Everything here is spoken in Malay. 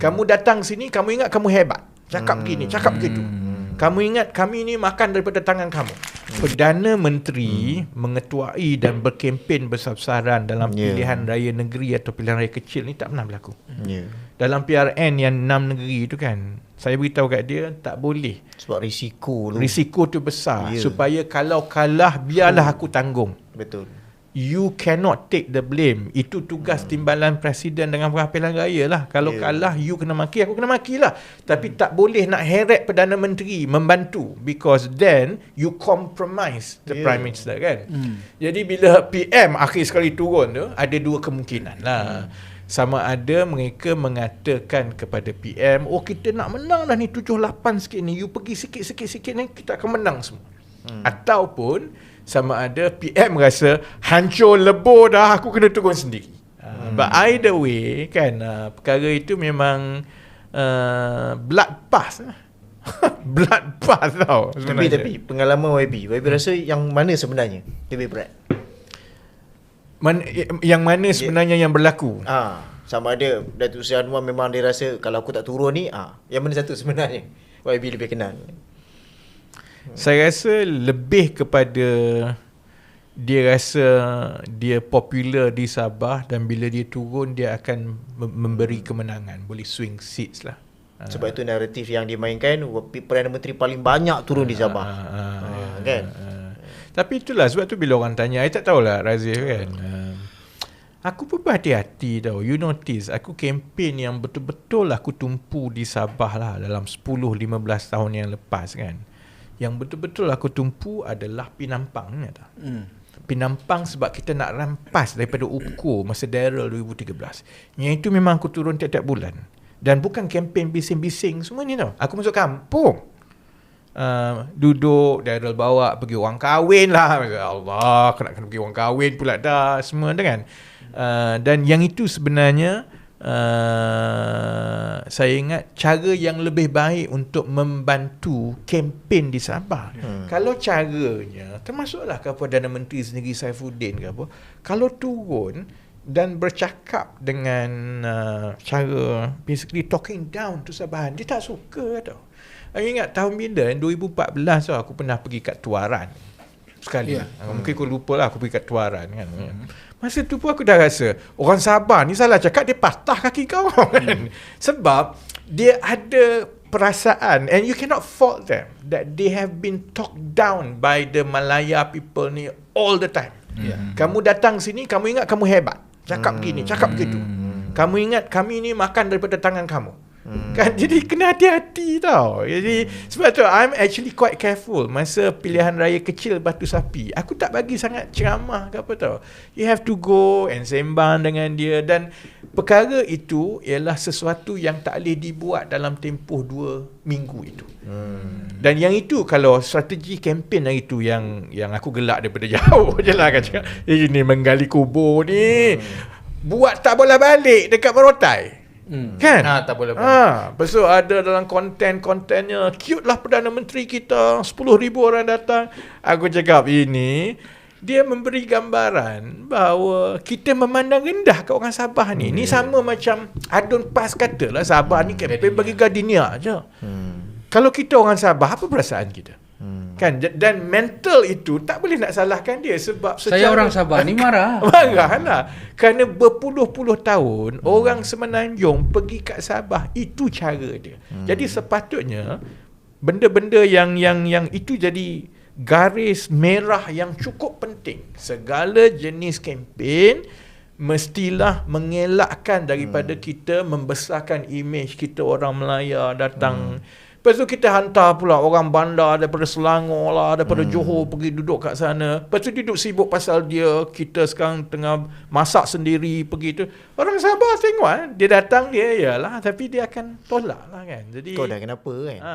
Kamu datang sini, kamu ingat kamu hebat. Cakap begini, cakap begitu. Kamu ingat kami ni makan daripada tangan kamu. Perdana Menteri mengetuai dan berkempen besar-besaran dalam Ya. pilihan raya negeri atau pilihan raya kecil ni tak pernah berlaku. Ya. Dalam PRN yang enam negeri tu kan, saya beritahu kat dia tak boleh. Sebab risiko tu. Risiko tu besar Ya. supaya kalau kalah biarlah aku tanggung. Betul. You cannot take the blame. Itu tugas timbalan presiden dengan pilihan raya lah. Kalau Ya. kalah, you kena maki, aku kena maki lah. Tapi tak boleh nak heret Perdana Menteri membantu. Because then, you compromise the Ya. Prime Minister kan. Jadi bila PM akhir sekali turun tu, ada dua kemungkinan lah. Sama ada mereka mengatakan kepada PM, oh kita nak menang dah ni 7-8 sikit ni. You pergi sikit-sikit-sikit ni, kita akan menang semua. Hmm. Ataupun sama ada PM rasa hancur lebur dah aku kena turun sendiri. Hmm. But either way kan uh, perkara itu memang uh, blood pass. blood pass tau Tapi sebenarnya. tapi pengalaman YB, YB rasa yang mana sebenarnya lebih berat? Man, yang mana sebenarnya yang berlaku? Ah, sama ada Datuk Seri Anwar memang dia rasa kalau aku tak turun ni, ah, yang mana satu sebenarnya? YB lebih kenal. Saya rasa lebih kepada dia rasa dia popular di Sabah dan bila dia turun dia akan mem- memberi kemenangan, boleh swing seats lah. Sebab itu naratif yang dimainkan Perdana Menteri paling banyak turun di Sabah. Ah, ah, Ah, kan? ah. Tapi itulah sebab tu bila orang tanya, saya tak tahulah Razif kan. Ah. Aku pun berhati-hati tau. You notice aku kempen yang betul-betul aku tumpu di Sabah lah dalam 10-15 tahun yang lepas kan. Yang betul-betul aku tumpu adalah Pinampang ni tau. Hmm. Pinampang sebab kita nak rampas daripada UKO masa Daryl 2013. Yang itu memang aku turun tiap-tiap bulan. Dan bukan kempen bising-bising semua ni tau. Aku masuk kampung. Uh, duduk Daryl bawa pergi orang kahwin lah Allah kena kena pergi orang kahwin pula dah semua tu kan uh, dan yang itu sebenarnya uh, saya ingat cara yang lebih baik untuk membantu kempen di Sabah. Hmm. kalau caranya termasuklah ke Perdana Menteri sendiri Saifuddin ke apa kalau turun dan bercakap dengan uh, cara basically talking down to Sabahan dia tak suka tau. Aku ingat tahun bila 2014 tu aku pernah pergi kat Tuaran sekali. Ya. Yeah. Mungkin kau lupa lah aku pergi kat Tuaran kan. Hmm. Masa tu pun aku dah rasa orang Sabah ni salah cakap dia patah kaki kau kan. Sebab dia ada perasaan and you cannot fault them that they have been talked down by the Malaya people ni all the time. Ya. Kamu datang sini kamu ingat kamu hebat. Cakap begini, cakap begitu. Kamu ingat kami ni makan daripada tangan kamu. Hmm. Kan jadi kena hati-hati tau. Jadi sebab tu I'm actually quite careful masa pilihan raya kecil Batu Sapi. Aku tak bagi sangat ceramah ke apa tau. You have to go and sembang dengan dia dan perkara itu ialah sesuatu yang tak boleh dibuat dalam tempoh dua minggu itu. Hmm. Dan yang itu kalau strategi kempen yang itu yang yang aku gelak daripada jauh je lah kan cakap. Eh, ini menggali kubur ni. Buat tak boleh balik dekat Merotai. Hmm. Kan? Ah, tak boleh. Ha, lepas tu ada dalam konten-kontennya cute lah Perdana Menteri kita 10,000 orang datang. Aku cakap ini dia memberi gambaran bahawa kita memandang rendah kat orang Sabah ni. Ni sama macam Adun Pas kata lah Sabah ni kempen bagi gardenia je. Hmm. Kalau kita orang Sabah apa perasaan kita? Hmm. Kan dan mental itu tak boleh nak salahkan dia sebab Saya orang Sabah ni marah. Marah lah Kerana berpuluh-puluh tahun hmm. Orang semenanjung Pergi kat Sabah Itu cara dia hmm. Jadi sepatutnya Benda-benda yang yang yang itu jadi Garis merah yang cukup penting Segala jenis kempen Mestilah mengelakkan daripada hmm. kita Membesarkan imej kita orang Melaya Datang hmm. Lepas tu kita hantar pula orang bandar daripada Selangor lah, daripada hmm. Johor pergi duduk kat sana. Lepas tu duduk sibuk pasal dia, kita sekarang tengah masak sendiri pergi tu. Orang Sabah tengok eh, dia datang dia yalah tapi dia akan tolak lah kan. Jadi Kau dah kenapa kan? ha,